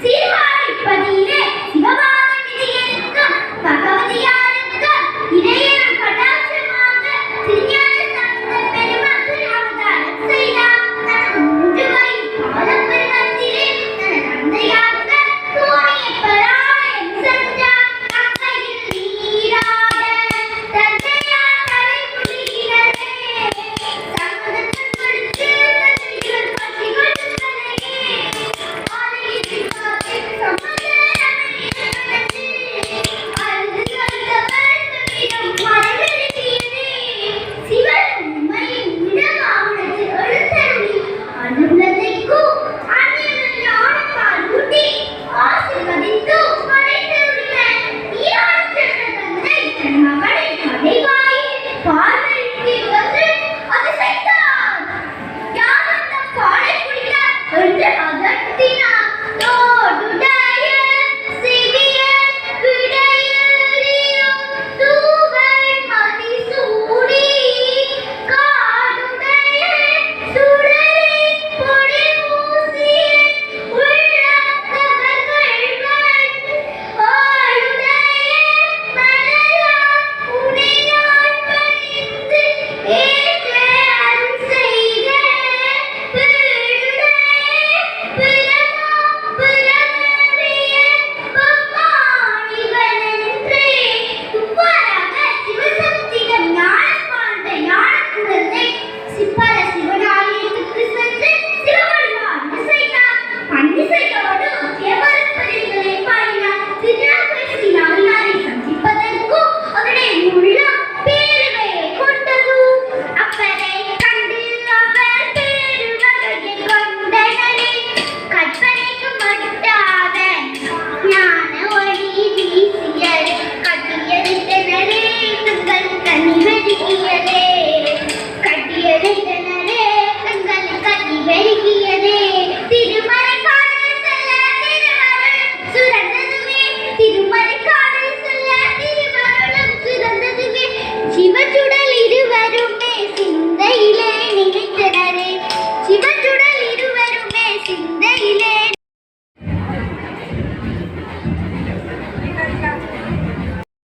Sim,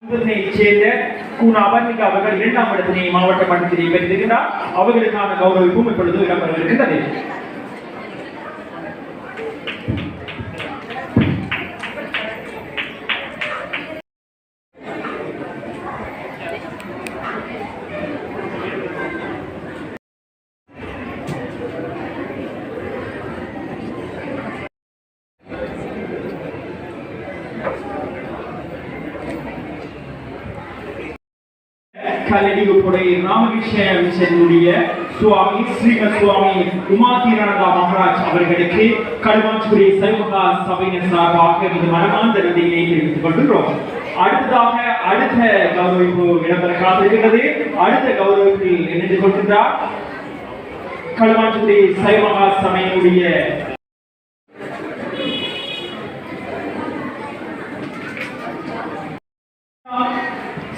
இதனைச் சேர்ந்த கூன அபர்ணிகா அவர்கள் இரண்டாம் இடத்தினை மாவட்ட மட்டத்தினை பெற்றிருக்கிறார். அவர்களுக்கான கௌரவிப்பும் இப்பொழுது இடம்பெறவிருக்கின்றது. கல்லடிவுப்புடைய ராமகிருஷ்ண மிஷனுடைய சுவாமி ஸ்ரீமத் சுவாமி உமாதீரானந்தா மகாராஜ் அவர்களுக்கு களுவாஞ்சுகுடி சைவகா சபையின் சார்பாக மிக மனமார்ந்த நன்றியினை தெரிவித்துக் கொள்கிறோம் அடுத்ததாக அடுத்த கௌரவிப்பு இடம்பெற காத்திருக்கிறது அடுத்த கௌரவத்தில் இணைந்து கொள்கின்றார். களுவாஞ்சுகுடி சைவகா சபையினுடைய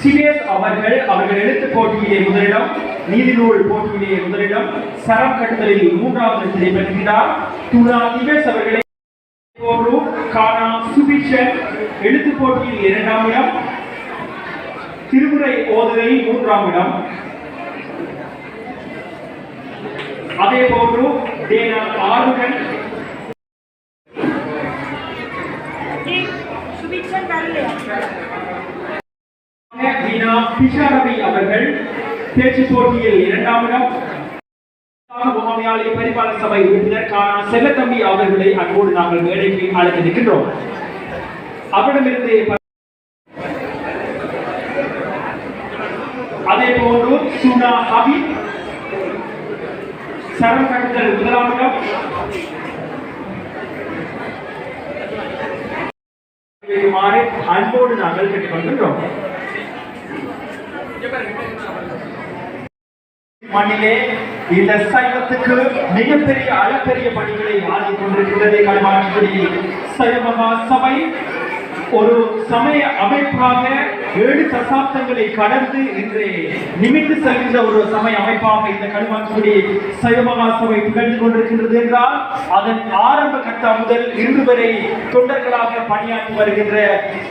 சிவேஸ் அவர்கள் அவர்கள் எழுத்து போட்டியிலே முதலிடம் நீதிநூல் போட்டியிலே முதலிடம் சரம் கட்டுதலில் மூன்றாவது இடத்தை பெறுகிறார். துணா திவேஸ் அவர்களை போன்று கானா சுபிஷன் எழுத்து போட்டியில் இரண்டாம் இடம். திருமுறை ஓதுதலில் மூன்றாம் இடம். அதே போன்று தேனா ஆறுடன் பேச்சு போட்டியில் இரண்டாம் இடம். முகாமியாலய பரிபாலன சபை உறுப்பினர் செல்லத்தம்பி அவர்களை அன்போடு நாங்கள் மேடைக்கு அழைத்து நிற்கின்றோம். அவரிடமிருந்து அதே போன்று சுனா ஹபீப் சரம் கட்டுதல் முதலாம் இடம். அன்போடு நாங்கள் கேட்டுக்கொள்கின்றோம் மண்ணிலே இந்த சைவத்துக்கு மிகப்பெரிய அளப்பெரிய பணிகளை ஆற்றிக் கொண்டிருக்கின்றது களமாற்றுக்குடி சைவ மகா சபை ஒரு சமய அமைப்பாக ஏழு தசாப்தங்களை கடந்து இன்று நிமித்து செல்கின்ற ஒரு சமய அமைப்பாக இந்த களுவாஞ்சிக்குடி சைவமகா சபை திகழ்ந்து கொண்டிருக்கின்றது என்றால் அதன் ஆரம்ப கட்டம் முதல் இன்று வரை தொண்டர்களாக பணியாற்றி வருகின்ற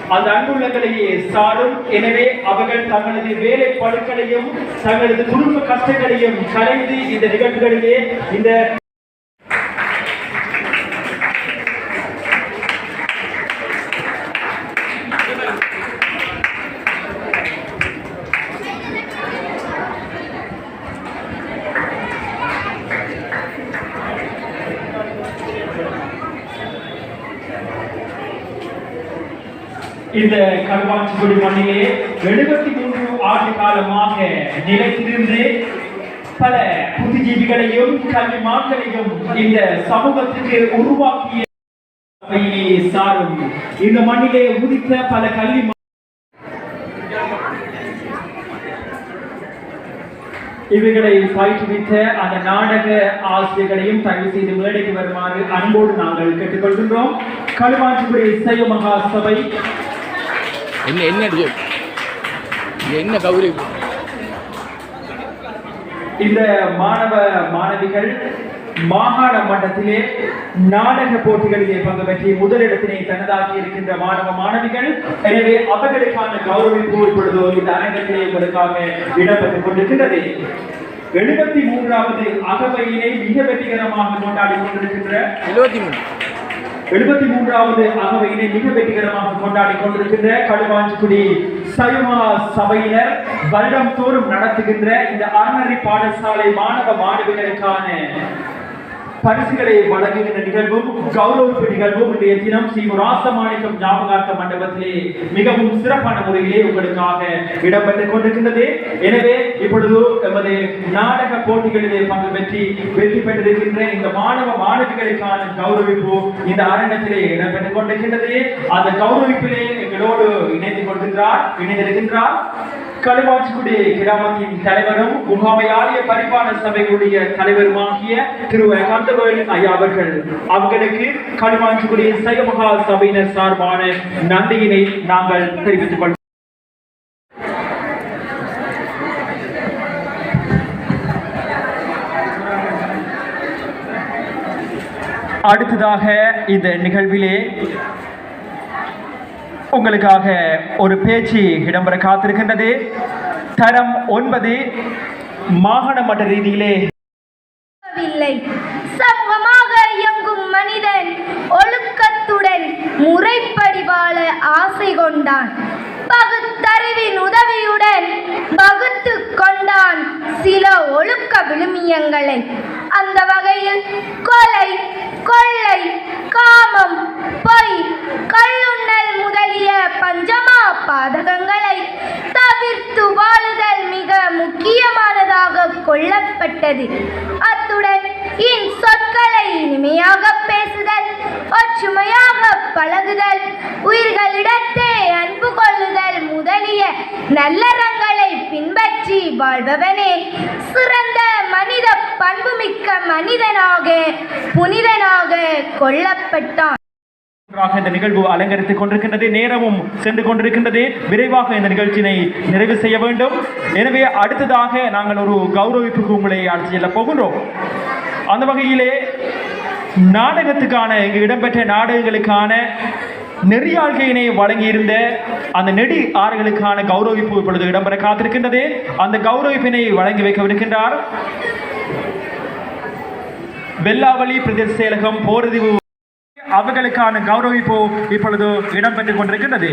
அந்த அன்புள்ளங்களையே சாரும். எனவே அவர்கள் தங்களது வேலை பழுக்களையும் தங்களது குடும்ப கஷ்டங்களையும் கலைந்து இந்த நிகழ்வுகளிலே இந்த இந்த களுவாஞ்சிக்குடி மண்ணிலே எழுபத்தி மூன்று ஆண்டு காலமாக நிலைத்திருந்து பல புத்திஜீவிகளையும் கல்விமான்களையும் இந்த சமூகத்துக்கு உருவாக்கிய சாரும். இந்த மண்ணிலே உதித்த பல கல்வி இவைகளை பயிற்றுவித்த அந்த நாடக ஆசிரியர்களையும் தயவு செய்து மேடைக்கு வருமாறு அன்போடு நாங்கள் கேட்டுக்கொள்கின்றோம். களுவாஞ்சிக்குடி இசைய மகா சபை என்ன என்ன என்ன கௌரி? இந்த மாணவ மாணவிகள் மாகாண மட்டத்திலே நாடக போட்டிகளிலே பங்கு பெற்றி முதலிடத்தினை தனதாக்கி இருக்கின்ற மாணவ மாணவிகள் எனவே அவர்களுக்கான கௌரவிப்பு இப்பொழுது இந்த அரங்கத்திலே உங்களுக்காக இடம்பெற்றுக் கொண்டிருக்கின்றது. எழுபத்தி மூன்றாவது அகவையினை மிக வெற்றிகரமாக கொண்டாடி கொண்டிருக்கின்ற எழுபத்தி மூணு எழுபத்தி மூன்றாவது அகவையினை மிக வெற்றிகரமாக கொண்டாடி கொண்டிருக்கின்ற களுவாஞ்சிக்குடி சைமா சபையினர் வருடம் தோறும் நடத்துகின்ற இந்த அறநறி பாடசாலை மாணவ மாணவிகளுக்கான பரிசுகளை வழங்குகின்ற நிகழ்வும் கௌரவிப்பு நிகழ்வும் இன்றைய தினம் ஸ்ரீ ராசமாணிக்கம் ஞாபகார்த்த மண்டபத்திலே மிகவும் சிறப்பான முறையிலே உங்களுக்காக இடம்பெற்றுக் கொண்டிருக்கின்றது. எனவே இப்பொழுது எமது நாடக போட்டிகளிலே பங்கு பெற்றி வெற்றி பெற்றிருக்கின்ற இந்த மாணவ மாணவிகளுக்கான கௌரவிப்பு இந்த அரங்கத்திலே இடம்பெற்றுக் கொண்டிருக்கின்றது. அந்த கௌரவிப்பிலே எங்களோடு இணைந்து கொண்டிருக்கிறார் இணைந்திருக்கின்றார். களுவாச்சிக்குடி கிராமத்தின் தலைவரும் முகாமை ஆலய பரிபாலன சபையுடைய தலைவருமாகிய திரு கந்தவேல் ஐயா அவர்கள். அவர்களுக்கு களுவாச்சிக்குடி சைவமகா சபையினர் சார்பான நன்றியினை நாங்கள் தெரிவித்துக் கொள்வோம் அடுத்ததாக இந்த நிகழ்விலே உங்களுக்காக ஒரு பேச்சு இடம்பெற காத்திருக்கின்றது. தரம் ஒன்பது மாகாண மட்ட ரீதியிலே சமூகமாக இயங்கும் மனிதன் ஒழுக்கத்துடன் முறைப்படி வாழ ஆசை கொண்டான். பகுத்தறிவின் உதவியுடன் வகுத்து கொண்டான் சில ஒழுக்க விழுமியங்களை. அந்த வகையில் கொலை கொள்ளை காமம் பொய் கள்ளுண்ணல் பஞ்சமா பாதகங்களை தவிர்த்து வாழுதல் மிக முக்கியமானதாக கொள்ளப்பட்டது. அத்துடன் இன் சொற்களை இனிமையாக பேசுதல் ஒற்றுமையாக பழகுதல் உயிர்களிடத்தே அன்பு கொள்ளுதல் முதலிய நல்லறங்களை பின்பற்றி வாழ்பவனே. சிறந்த மனித பண்புமிக்க மனிதனாக புனிதனாக கொல்லப்பட்டான் நன்றாக இந்த நிகழ்வு அலங்கரித்துக் கொண்டிருக்கின்றது. நேரமும் சென்று கொண்டிருக்கின்றது. விரைவாக இந்த நிகழ்ச்சியினை நிறைவு செய்ய வேண்டும். எனவே அடுத்ததாக நாங்கள் ஒரு கௌரவிப்புக்கு உங்களை அழைத்து செல்ல போகின்றோம். அந்த வகையிலே நாடகத்துக்கான இங்கு இடம்பெற்ற நாடகங்களுக்கான நெறியாழ்கையினை வழங்கியிருந்த அந்த நெடி ஆறுகளுக்கான கௌரவிப்பு இப்பொழுது இடம்பெற காத்திருக்கின்றது. அந்த கௌரவிப்பினை வழங்கி வைக்கவிருக்கின்றார் வெல்லாவளி பிரதேச செயலகம் போரதிவு அவர்களுக்கான கௌரவிப்பு இப்பொழுது இடம்பெற்றுக் கொண்டிருக்கின்றது.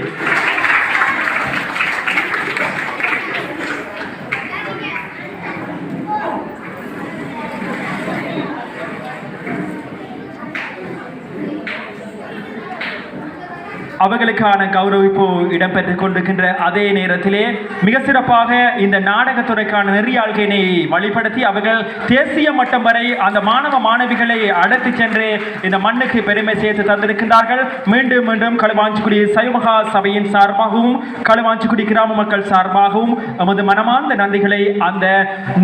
அவர்களுக்கான கௌரவிப்பு இடம்பெற்றுக் கொண்டிருக்கின்ற அதே நேரத்திலே மிக சிறப்பாக இந்த நாடகத்துறைக்கான நெறியாள்கையினை வழிபடுத்தி அவர்கள் தேசிய மட்டம் வரை அந்த மாணவ மாணவிகளை அழைத்து சென்று இந்த மண்ணுக்கு பெருமை சேர்த்து தந்திருக்கின்றார்கள். மீண்டும் மீண்டும் களுவாஞ்சிக்குடி சைமகா சபையின் சார்பாகவும் களுவாஞ்சிக்குடி கிராம மக்கள் சார்பாகவும் நமது மனமார்ந்த நன்றிகளை அந்த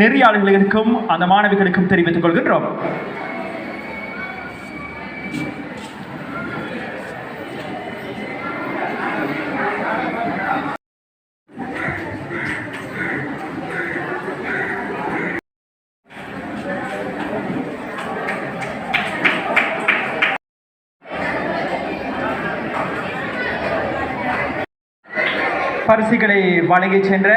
நெறியாளர்களுக்கும் அந்த மாணவிகளுக்கும் தெரிவித்துக் கொள்கின்றோம். பரிசுகளை வழங்கி சென்ற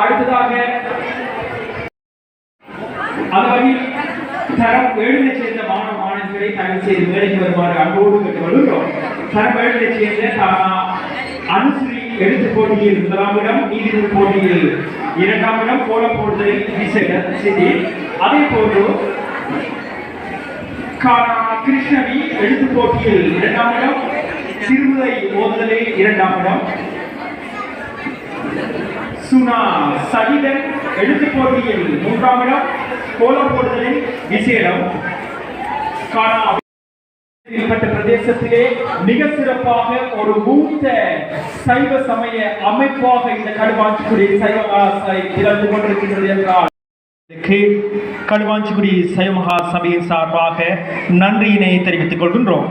அடுத்ததாக அந்த வகையில் தரம் ஏழினை சேர்ந்த மாணவ மாணவிகளை தயவு செய்து வேலைக்கு வருமாறு அன்போடு கேட்டு வருகிறோம் தரம் ஏழினை அனுஸ்ரீ எழுத்து போட்டியில் முதலாம் இடம் நீதிநூல் போட்டியில் இரண்டாம் இடம் கோலம் போடுதலில் செய்தி அதே போன்று கிருஷ்ணவி எழுத்து போட்டியில் இரண்டாம் இடம் சிறுமுதை ஓதுதலில் இரண்டாம் இடம். சுனா சகிதன் எழுத்து போட்டியில் மூன்றாம் இடம் கோலம் போடுதலில் விசேடம் காணா பிரதேசத்திலே மிக சிறப்பாக ஒரு மூத்த சைவ சமய அமைப்பாக இந்த கடுவாஞ்சிக்குடி சைவ திறந்து கொண்டிருக்கின்றது என்றால் கடுவாஞ்சிக்குடி சைவ மகா சபையின் சார்பாக நன்றியினை தெரிவித்துக் கொள்கின்றோம்.